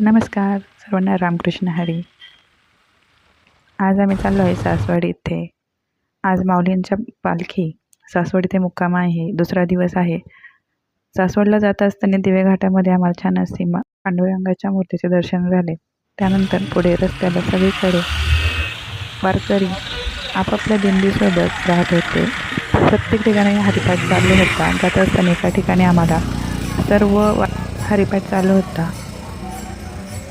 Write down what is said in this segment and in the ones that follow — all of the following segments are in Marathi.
नमस्कार सर्वांना रामकृष्ण हरी. आज आम्ही चाललो आहे सासवड इथे. आज माऊलींच्या पालखी. सासवड इथे मुक्काम आहे दुसरा दिवस आहे. सासवडला जात असताना दिवे घाटामध्ये आम्हाला छान असे मा पांडुरंगाच्या मूर्तीचे दर्शन झाले. त्यानंतर पुढे रस्त्याला सगळीकडे वारकरी आपापल्या दिंडीसोबत राहत होते. प्रत्येक ठिकाणी हरिपाठ चालू होता. जात असताना एका ठिकाणी आम्हाला सर्व हरिपाठ चालू होता.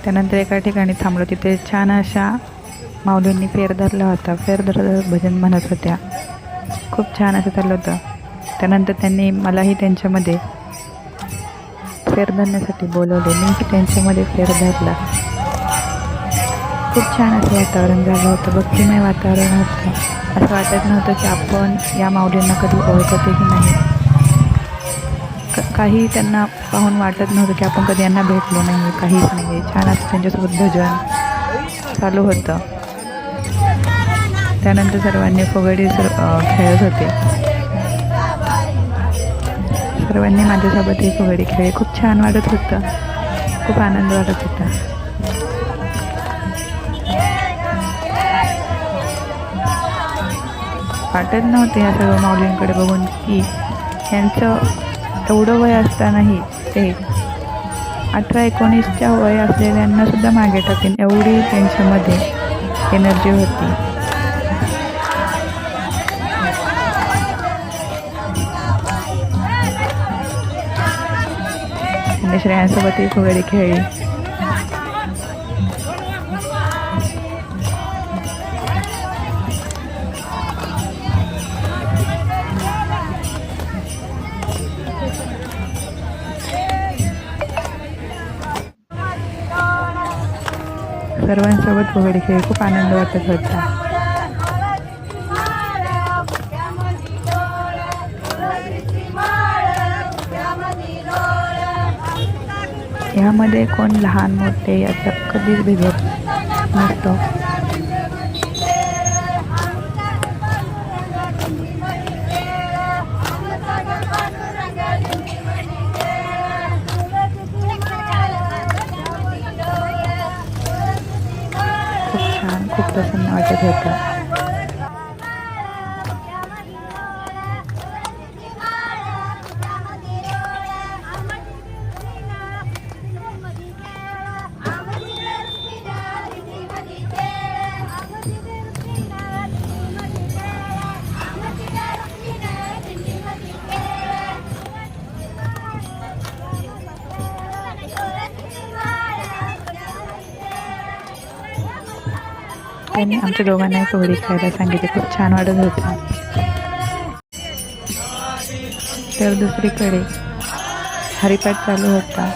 त्यानंतर एका ठिकाणी थांबलो. तिथे छान अशा माऊलींनी फेर धरला होता. फेर धरत भजन म्हणत होत्या. खूप छान असं चाललं होतं. त्यानंतर त्यांनी मलाही त्यांच्यामध्ये फेर धरण्यासाठी बोलवले. मीही त्यांच्यामध्ये फेर धरला. खूप छान असं वातावरण झालं होतं. भक्तिमय वातावरण होतं. असं वाटत नव्हतं की आपण या माऊलींना कधी ओळखतही नाही. काही त्यांना पाहून वाटत नव्हतं की आपण कधी यांना भेटलो नाही काहीच नाही आहे छान असं त्यांच्यासोबत भजन चालू होतं. त्यानंतर सर्वांनी फुगडी सर खेळत होते. सर्वांनी माझ्यासोबत हे फुगडी खेळली. खूप छान वाटत होतं. खूप आनंद वाटत होता. वाटत नव्हते या सर्व माऊलींकडे बघून की यांचं एवढं वय असतानाही ते अठरा एकोणीसच्या वय असलेल्यांना सुद्धा मागे टाकेन एवढी त्यांच्यामध्ये एनर्जी होती. त्यांनी श्रेयांसोबतही फुगडी खेळली. सर्वांसोबत फुगडी खेळ. खूप आनंद वाटत होता. ह्यामध्ये कोण लहान मोठे याचा कधीच भेद नसतो. खूप प्रसन्न वाटत होतं. त्यांनी आमच्या दोघांनाही फुगडी खेळायला सांगितले. खूप छान वाटत होतं. तर दुसरीकडे हरिपाठ चालू होता.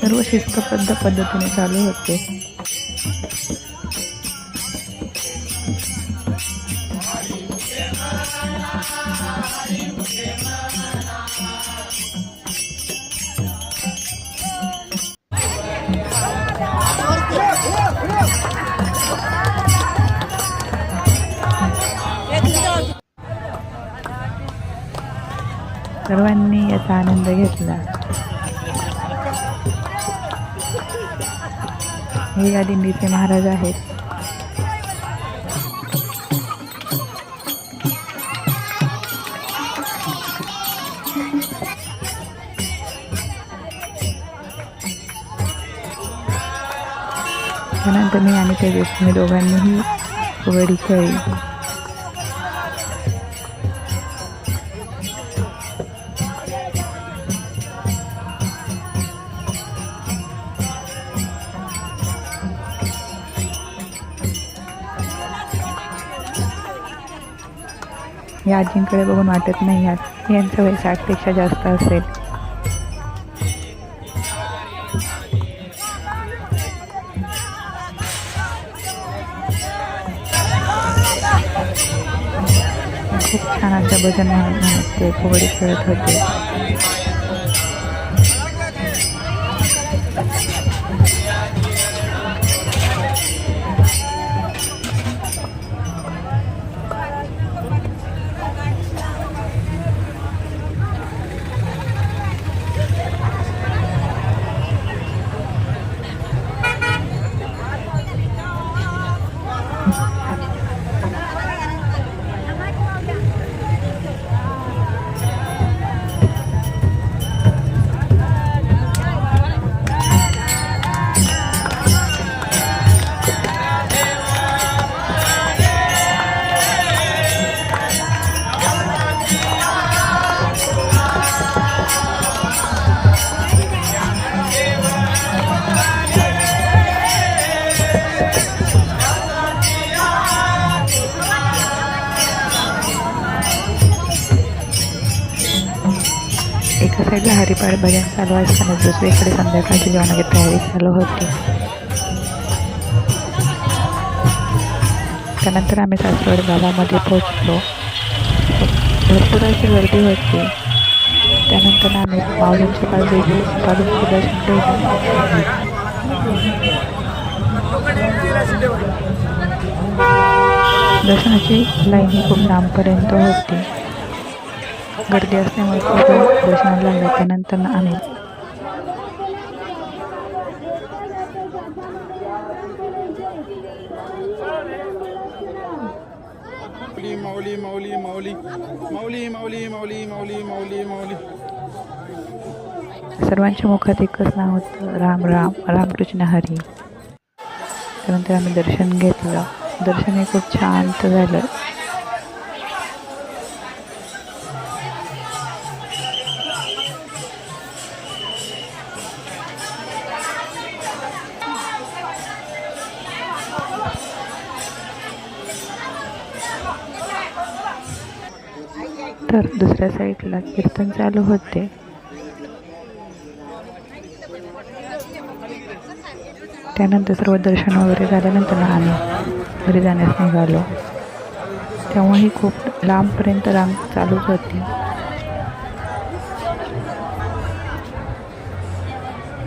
सर्व शिस्तबद्ध पद्धतीने चालू होते. सर्वांनी याचा आनंद घेतला. हे या दिंडीचे महाराज आहेत. त्यानंतर मी आणि तेजस्वी मी दोघांनीही कबड्डी खेळली. या आजींकडे बघून वाटत नाही यात यांचं वय साठपेक्षा जास्त असेल. खूप छान असं भजन म्हणत म्हणत ते खेळत होते. साईडला हरिपाठ भजन चालू असताना दुसरीकडे संध्याकाळची जेवणाची तयारी चालू होती. त्यानंतर आम्ही सासवड गावामध्ये पोहोचलो. भरपूर अशी गर्दी होती. त्यानंतर आम्ही माऊलींच्या बाजू बाजूचे दर्शन घेतले दर्शनाची लाईन ही खूप लांबपर्यंत होती. गर्दी असल्यामुळे दर्शनाला लागलं त्यानंतर आम्ही माऊली माऊली माऊली माऊली माऊली माऊली माऊली माऊली माऊली सर्वांच्या मुखात एकच नाव होतं राम राम रामकृष्ण हरी. त्यानंतर आम्ही दर्शन घेतलं. दर्शन हे खूप शांत झालं. तर दुसऱ्या साईडला कीर्तन चालू होते. त्यानंतर सर्व दर्शन वगैरे झाल्यानंतर आम्ही घरी जाण्यास निघालो. तेव्हाही खूप लांबपर्यंत रांग चालूच होती.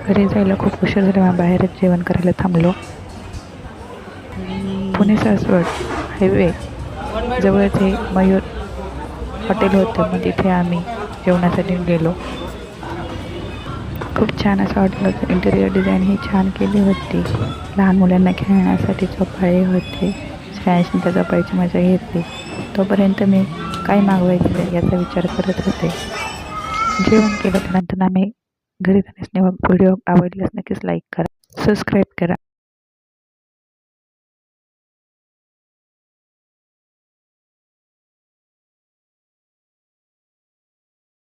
घरी जायला खूप उशीर झाल्यामुळे बाहेरच जेवण करायला थांबलो. पुणे सासवड हायवे जवळच हे मयूर हॉटेल होतं मग तिथे आम्ही जेवणासाठी गेलो. खूप छान असं हॉटेल होतं. इंटेरियर डिझाईन ही छान केली होती. लहान मुलांना खेळण्यासाठी झोपाळे होते. फ्रँचने त्या झोपायची मजा घेतली तोपर्यंत मी काय मागवायचं याचा विचार करत होते. जेवण केलं त्यानंतर आम्ही घरी जाण्यास व्हिडिओ आवडल्यास नक्कीच लाईक करा. सबस्क्राईब करा.